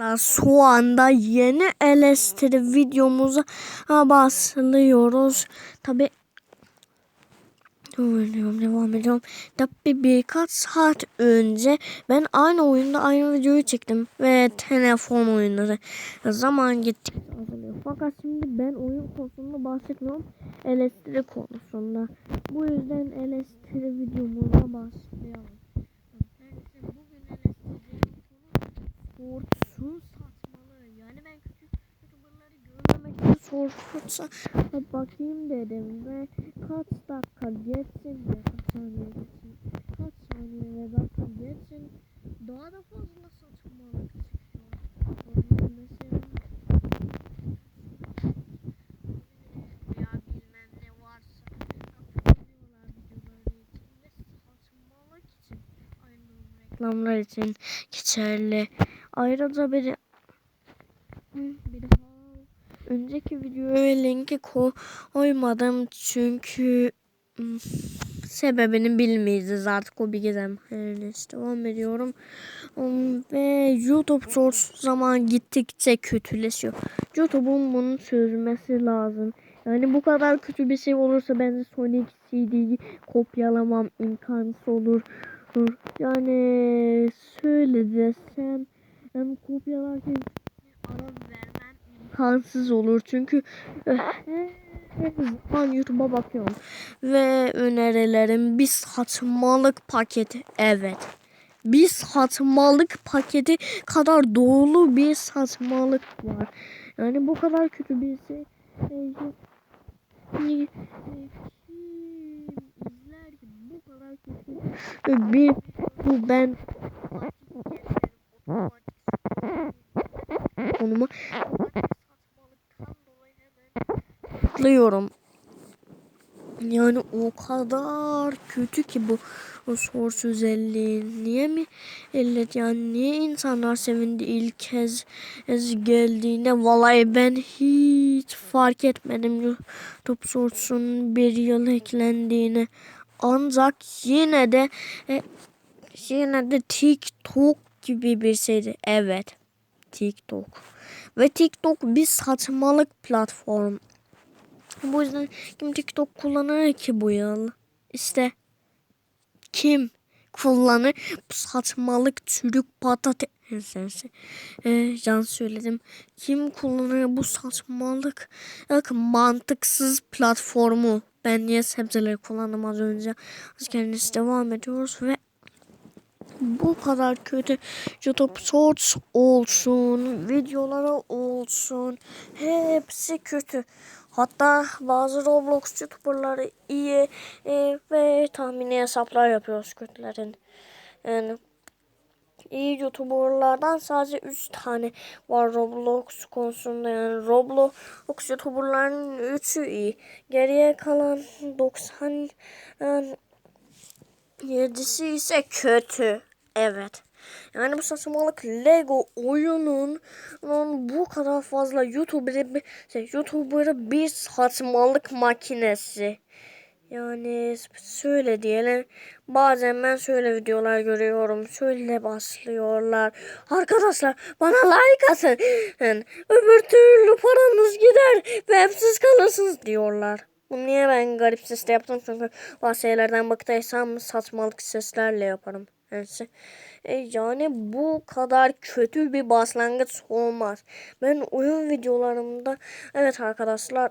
Arkadaşlar şu anda yeni eleştiri videomuza başlıyoruz. Tabi Devam, devam ediyorum. Tabi birkaç saat önce ben aynı oyunda aynı videoyu çektim ve telefon oyunları zaman gitti. Fakat şimdi ben oyun konusunda bahsetmiyorum. Eleştiri konusunda. Bu yüzden eleştiri videomuza başlayalım. Neyse, bugün eleştireceğim Sorsun satmalı. Yani ben küçük youtuberları görmemek için sorsa bakayım dedim ve kaç dakika geçsin ya kaç saniye geçsin kaç saniye ve dakika geçsin daha da fazla saçmalık çıkıyor. Mesela reklamlar için geçerli. Ayrıca bir bir daha önceki videoya linki koymadım çünkü sebebini bilmeyeceğiz artık o bir gizem. Her neyse devam ediyorum. Um, Ve YouTube Shorts zaman gittikçe kötüleşiyor. YouTube'un bunu çözmesi lazım. Yani bu kadar kötü bir şey olursa bence Sonic CD'yi kopyalamam imkansız olur. Yani şöyle desem hem kopyalarken ara vermem imkansız olur. Çünkü ben YouTube'a bakıyorum. Ve önerilerim bir saçmalık paketi. Evet. Bir saçmalık paketi kadar dolu bir saçmalık var. Yani bu kadar kötü bir şey. Kim izler ki bu kadar kötü bir bu ben konumu atlıyorum. Yani o kadar kötü ki bu o source özelliği. Niye mi ellet yani niye insanlar sevindi ilk kez ez geldiğinde vallahi ben hiç fark etmedim YouTube source'un bir yıl eklendiğini. Ancak yine de e, yine de TikTok gibi bir şeydi. Evet. TikTok. Ve TikTok bir saçmalık platform. Bu yüzden kim TikTok kullanır ki bu yıl? İşte kim kullanır bu saçmalık çürük patates ee, can söyledim. Kim kullanır bu saçmalık Bak, mantıksız platformu? Ben niye sebzeleri kullandım az önce? Askeriniz devam ediyoruz ve bu kadar kötü YouTube Shorts olsun, videoları olsun hepsi kötü. Hatta bazı Roblox YouTuber'ları iyi e, ve tahmini hesaplar yapıyoruz kötülerin. Yani iyi YouTuber'lardan sadece 3 tane var Roblox konusunda yani Roblox YouTuber'ların 3'ü iyi. Geriye kalan 90 yani 7'si ise kötü. Evet. Yani bu saçmalık Lego oyunun bu kadar fazla YouTuber'ı bir şey, YouTuber'ı bir saçmalık makinesi. Yani şöyle diyelim bazen ben şöyle videolar görüyorum şöyle başlıyorlar arkadaşlar bana like atın öbür türlü paranız gider ve hepsiz kalırsınız diyorlar. Bunu niye ben garip sesle yaptım çünkü bazı şeylerden baktıysam saçmalık seslerle yaparım. E, yani bu kadar kötü bir başlangıç olmaz. Ben oyun videolarımda evet arkadaşlar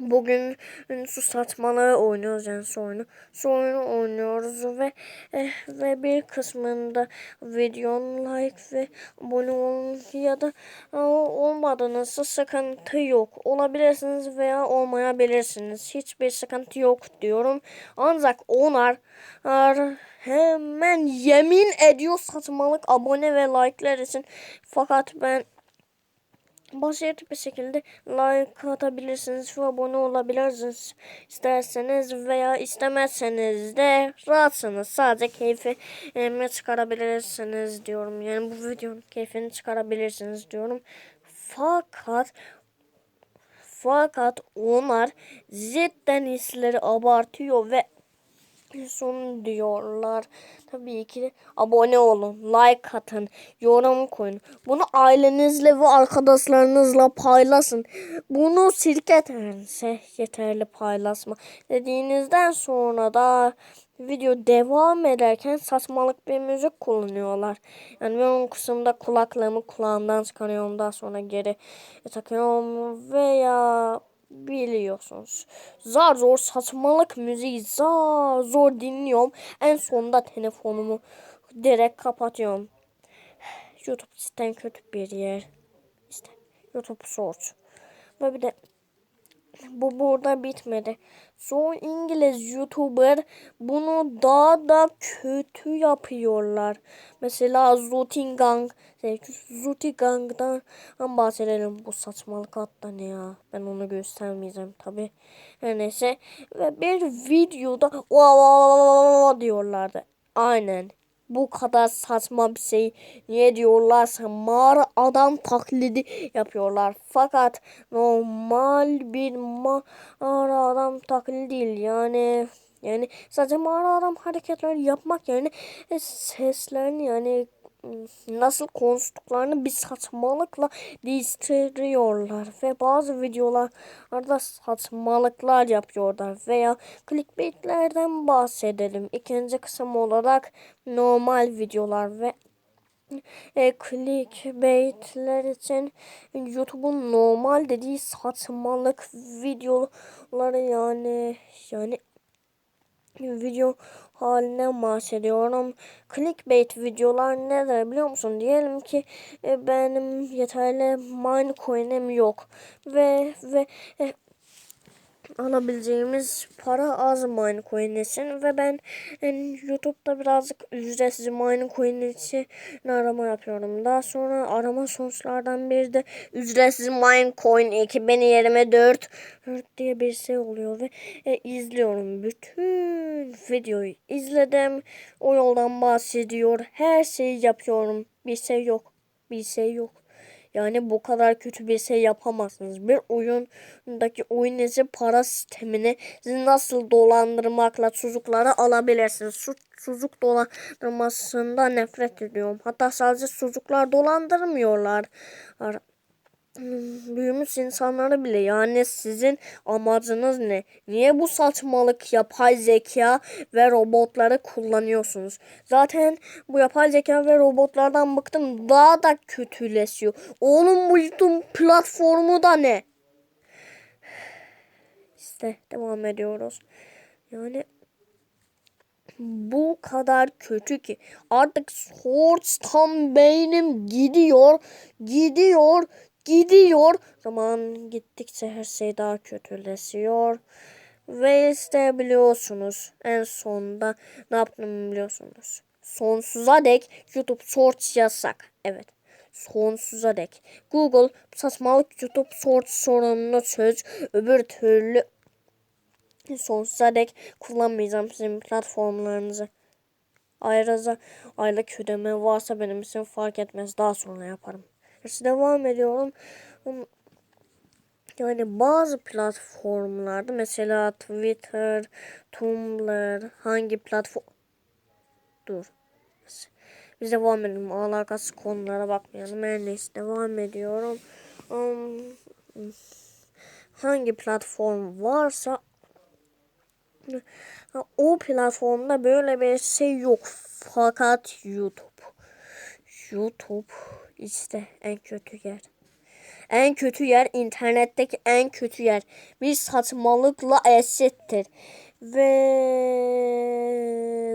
Bugün su satmaları oynuyoruz yani su oyunu. Su oyunu oynuyoruz ve eh, ve bir kısmında videonun like ve abone olun ya da olmadığınızda sıkıntı yok. Olabilirsiniz veya olmayabilirsiniz. Hiçbir sıkıntı yok diyorum. Ancak onlar hemen yemin ediyor satmalık abone ve like'lar için. Fakat ben basit bir şekilde like atabilirsiniz ve abone olabilirsiniz isterseniz veya istemezseniz de rahatsınız. Sadece keyfi keyfini çıkarabilirsiniz diyorum. Yani bu videonun keyfini çıkarabilirsiniz diyorum. Fakat fakat onlar cidden hisleri abartıyor ve son diyorlar. Tabii ki de abone olun, like atın, yorum koyun. Bunu ailenizle ve arkadaşlarınızla paylaşın. Bunu sirketense yeterli paylaşma dediğinizden sonra da video devam ederken saçmalık bir müzik kullanıyorlar. Yani ben o kısımda kulaklığımı kulağımdan çıkarıyorum daha sonra geri takıyorum veya biliyorsunuz. Zar zor saçmalık müziği zar zor dinliyorum. En sonunda telefonumu direkt kapatıyorum. YouTube cidden kötü bir yer. İşte YouTube Shorts. Ve bir de bu burada bitmedi. Son İngiliz YouTuber bunu daha da kötü yapıyorlar. Mesela Zotingang. Zotingang'dan bahsedelim. Bu saçmalık hatta ne ya. Ben onu göstermeyeceğim tabi. Her neyse. Ve bir videoda diyorlardı. Aynen bu kadar saçma bir şey niye diyorlarsa mağara adam taklidi yapıyorlar. Fakat normal bir mağara adam taklidi değil. Yani yani sadece mağara adam hareketler yapmak yani seslerini yani nasıl konuştuklarını bir saçmalıkla değiştiriyorlar ve bazı videolarda saçmalıklar yapıyorlar veya clickbaitlerden bahsedelim. İkinci kısım olarak normal videolar ve e, clickbaitler için YouTube'un normal dediği saçmalık videoları yani yani video haline bahsediyorum. Clickbait videolar nedir biliyor musun? Diyelim ki e, benim yeterli Minecoin'im yok ve ve e, alabileceğimiz para az Minecoin için ve ben yani YouTube'da birazcık ücretsiz Minecoin için arama yapıyorum. Daha sonra arama sonuçlardan biri de ücretsiz Minecoin 2024 diye bir şey oluyor ve e, izliyorum. Bütün videoyu izledim. O yoldan bahsediyor. Her şeyi yapıyorum. Bir şey yok. Bir şey yok. Yani bu kadar kötü bir şey yapamazsınız. Bir oyundaki oyun içi para sistemini nasıl dolandırmakla çocukları alabilirsiniz. Şu çocuk dolandırmasında nefret ediyorum. Hatta sadece çocuklar dolandırmıyorlar büyümüş insanları bile yani sizin amacınız ne? Niye bu saçmalık yapay zeka ve robotları kullanıyorsunuz? Zaten bu yapay zeka ve robotlardan bıktım daha da kötüleşiyor. Oğlum bu YouTube platformu da ne? İşte devam ediyoruz. Yani bu kadar kötü ki artık Swords'tan beynim gidiyor, gidiyor, gidiyor. Zaman gittikçe her şey daha kötüleşiyor. Ve işte biliyorsunuz en sonunda ne yaptım biliyorsunuz. Sonsuza dek YouTube Shorts yasak. Evet. Sonsuza dek. Google saçmalık YouTube Shorts sorununu çöz. Öbür türlü sonsuza dek kullanmayacağım sizin platformlarınızı. Ayrıca aylık ödeme varsa benim için fark etmez. Daha sonra yaparım. İşte devam ediyorum. Yani bazı platformlarda mesela Twitter, Tumblr, hangi platform... Dur. Biz devam edelim. Alakası konulara bakmayalım. Her neyse devam ediyorum. Um, hangi platform varsa o platformda böyle bir şey yok. Fakat YouTube. YouTube işte en kötü yer. En kötü yer internetteki en kötü yer. Bir saçmalıkla eşittir. Ve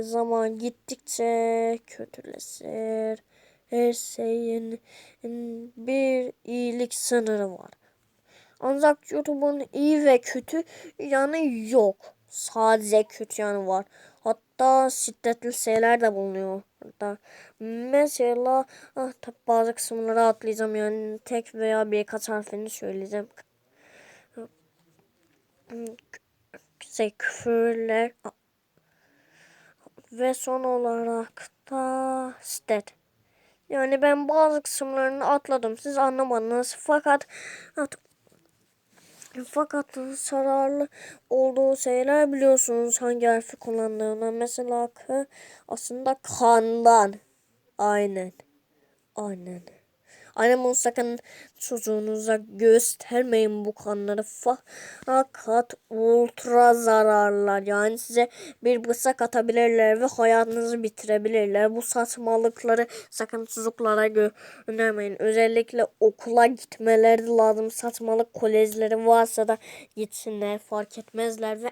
zaman gittikçe kötüleşir. Her şeyin bir iyilik sınırı var. Ancak YouTube'un iyi ve kötü yanı yok. Sadece kötü yanı var. Hatta şiddetli şeyler de bulunuyor burada. Mesela ah, tabi bazı kısımları atlayacağım yani tek veya birkaç harfini söyleyeceğim. Şey, küfürler ve son olarak da stat. Yani ben bazı kısımlarını atladım. Siz anlamadınız. Fakat Fakat zararlı olduğu şeyler biliyorsunuz hangi harfi kullandığına. Mesela K aslında kandan. Aynen. Aynen. Bunu sakın çocuğunuza göstermeyin bu kanları. Fakat ultra zararlar. Yani size bir bıçak atabilirler ve hayatınızı bitirebilirler. Bu saçmalıkları sakın çocuklara göndermeyin. Özellikle okula gitmeleri lazım. Saçmalık kolejleri varsa da gitsinler fark etmezler ve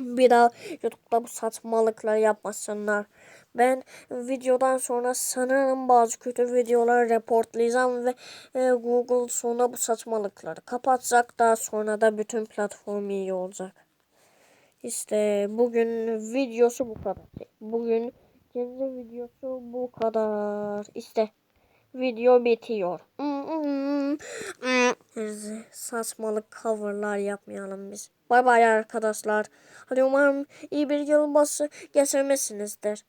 bir daha YouTube'da bu saçmalıkları yapmasınlar. Ben videodan sonra sanırım bazı kötü videoları reportlayacağım ve e, Google sonra bu saçmalıkları kapatacak. Daha sonra da bütün platform iyi olacak. İşte bugün videosu bu kadar. Bugün kendi videosu bu kadar. İşte video bitiyor. Saçmalık coverlar yapmayalım biz. Bay bay arkadaşlar. Hadi umarım iyi bir yılbaşı geçirmişsinizdir.